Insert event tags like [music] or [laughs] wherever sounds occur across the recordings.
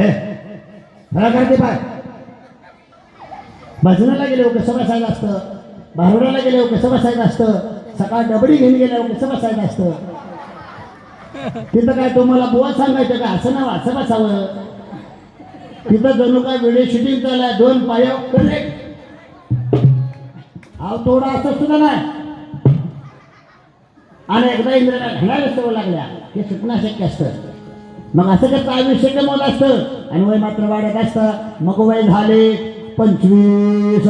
हे करते पाय. भजनाला गेले कसं बसायचं असतं. भारुडाला गेले कसं बसायचं असतं. सकाळ डबडी घेऊन गेल्यावर कसं बसायचं असतं. तिथं काय तुम्हाला बुवा सांगायचं का? असं नाव असं बसावं. तिथं जणू काय व्हिडिओ शूटिंग चालू दोन पाया कनेक्ट अहो तोडा असं सुद्धा नाही. आणि एकदा इंद्राला घडायला सवय लागल्या. हे सुटणं शक्य असतं. मग असं करता आयुष्य कमवलं असतं आणि वय मात्र वाढत असतं मग वय झाले पंचवीस.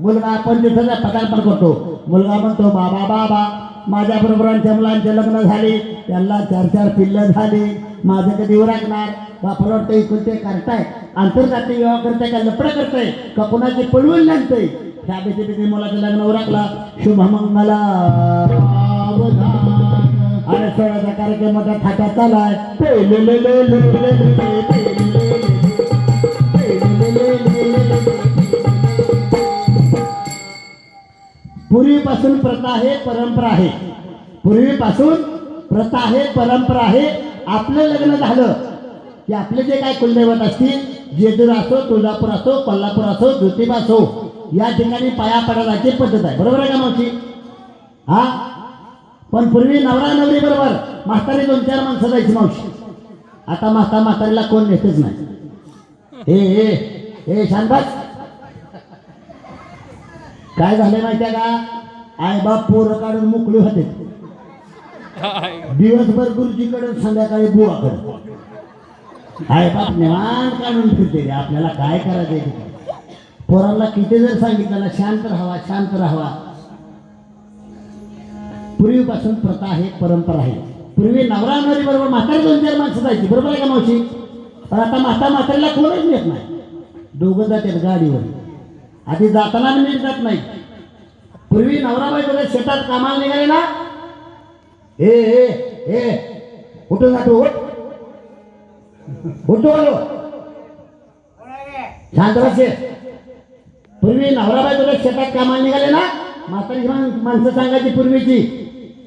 मुलगा पंचवीसचा पदार्पण करतो. मुलगा म्हणतो बाबा बाबा माझ्या बरोबरांच्या मुलांचे लग्न झाले त्यांना चार चार पिल्लं झाली माझं कधी उरकणार? बापाला वाटतं इकडे करताय आंतरजातीय विवाह करताय का लपडं करताय? का कुणाचे पळवून लागतंय? ह्या बेटी बेटी मुलाचं लग्न उरकला. शुभमंगला आणि सोळाचा कार्यक्रम मोठा थाटात चालाय पूर्वीपासून प्रथा आहे परंपरा आहे. पूर्वीपासून प्रथा आहे परंपरा आहे. आपलं लग्न झालं की आपले जे काय कुलदैवत असतील जेजूर असो तुळजापूर असो कोल्हापूर असो ज्योतिबा असो या ठिकाणी पाया पडायची पद्धत आहे. बरोबर आहे का मावशी? हा? पण पूर्वी नवरा नवरी बरोबर. म्हातारी दोन चार माणसं जायची मावशी. आता म्हाता म्हातारीला कोण नेतेच नाही. हे हे हे शांतबाज काय झाले माहितीये का? आई बाप पोर काढून मोकळे होते. दिवसभर गुरुजीकडे संध्याकाळी बुवाकडे. आई बाप निवान काढून फिरते आपल्याला काय करायचं पोरांना किती जर सांगितलं ना शांत राहावा शांत राहावा. पूर्वीपासून प्रथा आहे परंपरा आहे. पूर्वी नवरा नवरी बरोबर म्हातारी दोन चार माणसं जायची. बरोबर आहे का मावशी? पण आता माता म्हातारीला कोणच नेत नाही. दोघं जातात गाडीवर. आधी जाताना नीट जात नाही. पूर्वी नवरा बायको शेतात कामाला निघाले ना? हे हे कुठं जातो उठ. उठतो आलो शांत बसे पूर्वी नवरा बायको शेतात कामाला निघाले ना? म्हातारी माणसं सांगायची पूर्वीची.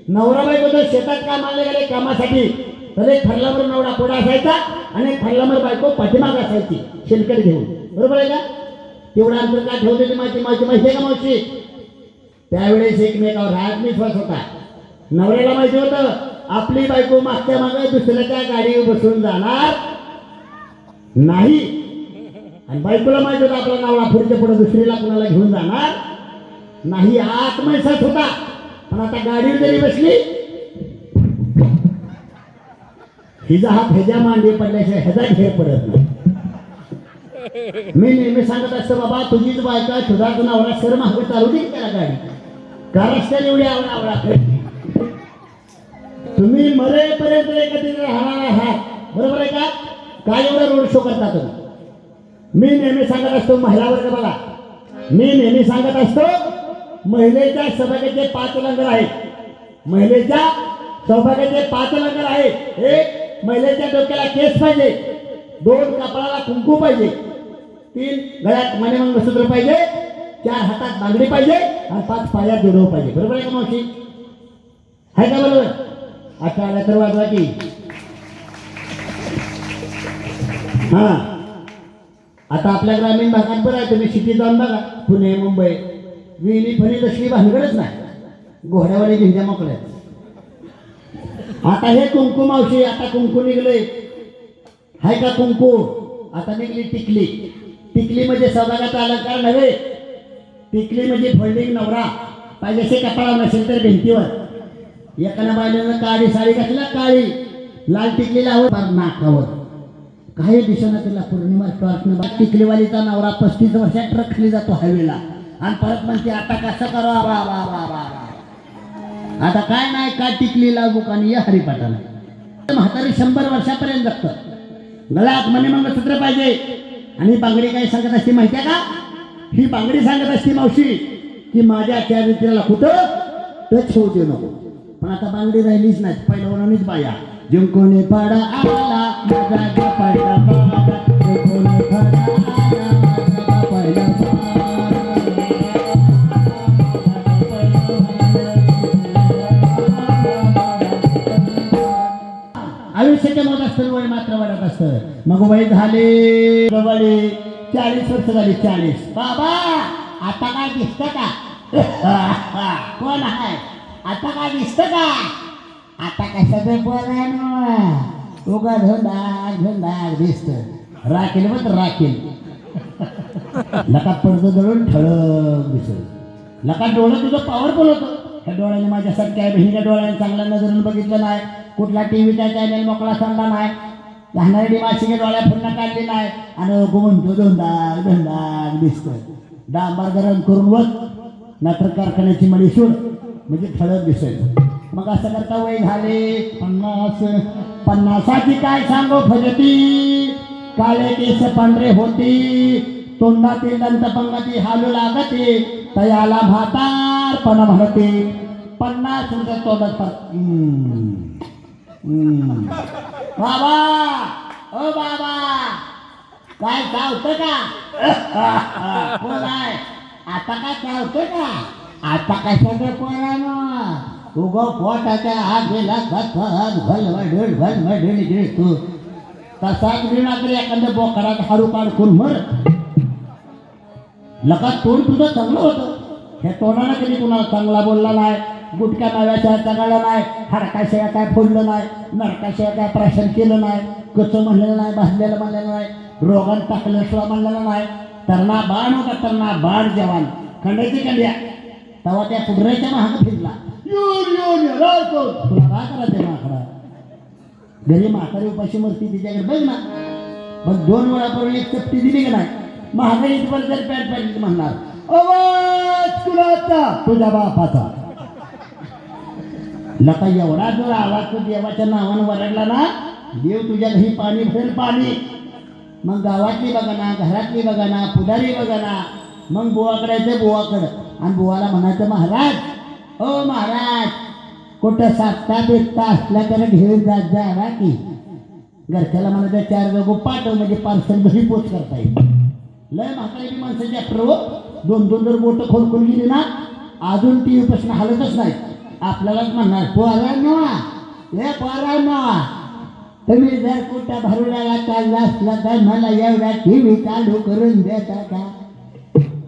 नवराबाई बद्दल शेतात कामाला गेले कामासाठी. तर एक फरलावर नवरा पुढा असायचा आणि एक फरलावर बायको पाठीमाग असायची शेलकड घेऊन. बरोबर आहे का? तेवढा अंतर का ठेवते माहिती माहिती माहिती आहे का मावशी? त्यावेळेस एकमेकावर हात विश्वास होता. नवऱ्याला माहिती होतं आपली बायको मागच्या मागे दुसऱ्याच्या गाडीवर बसून जाणार नाही. आणि बायकोला माहिती होतं आपला नवरा पुढच्या पुढे दुसरीला कुणाला घेऊन जाणार नाही. आत्मविश्वास होता. पण आता गाडीवर जरी बसली हिचा हात ह्याच्या मांडी पडल्याशिवाय ह्याचा घेर पडत नाही. मी नेहमी सांगत असतो बाबा तुझीच बायका तुझा आवडा सर मागे चालू दे त्याला गाडी. का एवढी आवडा आवडा तुम्ही मरेपर्यंत एकत्रित राहणार आहात. बरोबर आहे का? काय एवढा रोड शो करता तुम्ही? मी नेहमी सांगत असतो महिला वर्ग बघा. मी नेहमी सांगत असतो महिलेच्या सहभागाचे पाच लंगर आहेत. महिलेच्या सहभागाचे पाच लंगर आहेत. एक महिलेच्या डोक्याला केस पाहिजे. दोन कपाळाला कुंकू पाहिजे. तीन गळ्यात मने मंगळसूत्र पाहिजे. चार हातात बांगडी पाहिजे. आणि पाच पायात जोडव पाहिजे. बरोबर आहे का मावशी? आहे का बरोबर? आता आल्या तर वाजवा की. हा. आता आपल्या ग्रामीण भागात बरं आहे. तुम्ही सिटी जाऊन बघा. पुणे मुंबई. विहिरी फणी तशी भानगडच नाही. घोड्यावाले भिंड्या मोकळ्या आता हे कुंकू मावशी आता कुंकू निघले हाय का कुंकू? आता निघली टिकली. टिकली म्हणजे सौभागाचा अलंकार नव्हे. टिकली म्हणजे फोल्डिंग नवरा. पाहिजे असे कपाळा नसेल तर भिंतीवर. एकानं बायलेनं काळी साडी घातली काळी. लाल टिकली लावत नाकावर. काही दिवसांना तिला पौर्णिमा टॉर्चनं टिकलीवालीचा नवरा पस्तीस वर्षात ट्रक खाली जातो हायवेला. आणि परत म्हणते आता कसं करा वा वा वा वा वा आता काय नाही काय टिकली लागू का या हरिपाठाला म्हातारी शंभर वर्षापर्यंत जगतं. गळ्यात मनी मंगळसूत्र पाहिजे. आणि बांगडी काय सांगत असते माहिती आहे का? ही बांगडी सांगत असते मावशी की माझ्या चारित्र्याला कुठं टच होऊ देऊ नको. पण आता बांगडी राहिलीच नाही पहिलं बाया. जिंकून पाडा आला मग वय झाले. बाबा चाळीस वर्ष झाली चाळीस. बाबा आता काय दिसत का? [laughs] कोण आहे? आता काय दिसत का? आता कशाचं आहे ना? उगा धंदा धंदा दिसत. राखेल मग राखेल. [laughs] लका पडतं दळून ठळक दिसत. लका डोळं तुझं पॉवरफुल होतं. ह्या डोळ्याने माझ्यासाठी काय बहिणीच्या डोळ्याने चांगल्या नजरेनं बघितलं नाही. कुठला टी व्ही त्या चॅनल मोकळा सांगला नाही. धानाडी माशिके डोळ्या पुन्हा काढली नाही. आणि म्हणतो धंदाग धंदाग दिसतोय. डांबार गरम करून वर नात्र कारखान्याची मडी सोड. म्हणजे फळत दिसेल. मग असं करता वय झाले पन्नास. पन्नासाची काय सांगू फजती? काळे केस पांढरे होती. तोंडातील दंतपंगती हालू लागते. तयाला भातारपणा म्हणते. पन्नास तुमच्या तोंडात बाबा ओ बाबा काय चावतं का? [laughs] कोण आहे? आता काय चावतं का? आता कशाचं पोरानं? उगो पोटाच्या आत गेला खत भलवडून भल भल गिळतो. तसाच विणा तरी एखाद्या बोकडात हारू पाड करून मर. लका तोंड तुझं चांगलं होतं. हे तोंडाला कधी कुणाला चांगला बोलला नाही. गुटक्या नव्याच्या जगाला नाही हरकाशिवाय काय फोडलं नाही नरकाशिवाय काय प्राशन केलं नाही कचं म्हणलेलं नाही भाजलेलं म्हणलेलं नाही रोगान टाकलं सुद्धा म्हणलेलं नाही. तरणा बाण होता तरणा बाण जवान. खंडायची कंड्या तेव्हा त्या कुडऱ्याच्या महाग फिरला. येऊन येऊन तुला काय माकडा? घरी म्हातारी उपाशी मरती तिच्याकडे बघ ना. मग दोन वेळा एक चपटी दिली की नाही? महागाई वर जर पॅन्ट म्हणणार. आवाज कुणाचा? तुझ्या बापाचा. लता एवढा जर आवाज तू देवाच्या नावानं वरडला ना देव तुझ्या घरी पाणी भरेल पाणी. मग गावातली बघा ना घरातली बघा ना पुढारी बघा ना मग बुवाकडे यायचं बुवाकडं आणि बुवाला म्हणायचं महाराज ओ महाराज कुठं सातता बिकता असला तर घेऊन जात जा की. घरच्याला म्हणायचं चार जागो पाठव म्हणजे पार्सल घरी पोच करता येईल. लय म्हातारी माणसाच्या ॲक्टर दोन दोन जर बोटं खोलखोल गेली ना अजून टी व्हीपासून हालतच नाही. आपल्यालाच म्हणणार. पोरांनो हे पोरांनो तुम्ही जर कुठं भरुडाला चालला असला तर मला एवढा टी व्ही चालू करून देता का?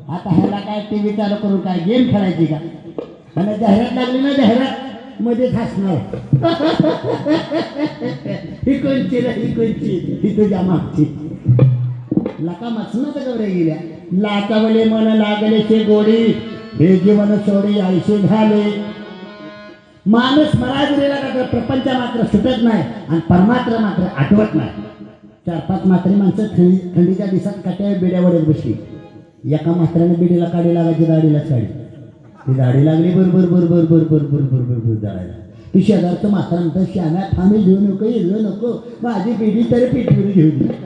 आता ह्याला काय टी व्ही चालू करून काय? गेम खेळायची का? आणि जाहिरात लागली ना जाहिरात? मध्ये हसणार. [laughs] ही कोणची रे ही कोणची? ही तुझ्या मागची. लका मसनात गवरे गेल्या. लाचावले मन लागले ते गोडी. हे जीवन सोडी आयुष्य झाले. माणूस मरा दिलेला का प्रपंच मात्र सुटत नाही आणि परमात्र मात्र आठवत नाही. चार पाच मात्री माणसं थंडी थंडीच्या दिवसात काट्या बिड्यावर बसली. एका मात्राने बिडीला काढी लागायची दाढीला चाळी ती दाढी लागली बरोबर बरोबर बरोबर बरोबर बरोबर जाळायला ती शेजारचं मात्र म्हणतं श्याम्या थांबी घेऊ नको येऊ नको. माझी पिढी तरी पिठीवर घेऊ दे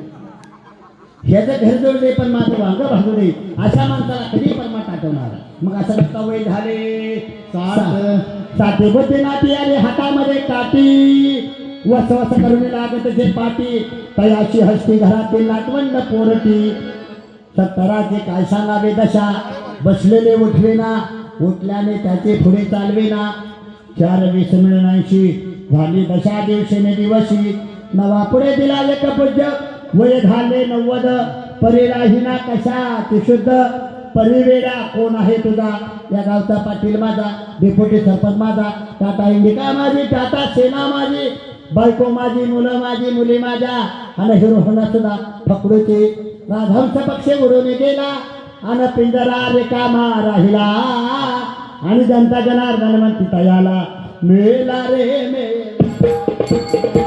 ह्याचं घर जोड दे पण माझं वांग भागू दे अशा माणसाला कधी परमात टाकवणार मग असं रस्ता वय झाले. सात. साधे बुद्धी नाती आले हातामध्ये काठी. वस वस करून लागत जे पाटी. तयाशी हस्ती घरातील नाटवंड पोरटी. सत्तराचे काय सांगावे दशा? बसलेले उठवेना. उठल्याने त्याचे पुढे चालवेना. चार वीस मिळण्याशी झाली दशा दिवसेने दिवशी. नवा पुढे दिला एक पूज्य. वय झाले नव्वद. परीलाही कशा ते शुद्ध. परिवेडा कोण आहे तुझा? या गावचा पाटील माझा डेप्युटी सरपंच माझा टाटा इंडिका माझी टाटा सेना माझी बायको माझी मुलं माझी मुली माझ्या आणि हिरो होणार सुद्धा. फकडूचे राधांचा पक्ष उडून गेला आणि पिंजरा रिकामा राहिला आणि जनता जनार्दन म्हणती तयाला मेला रे मे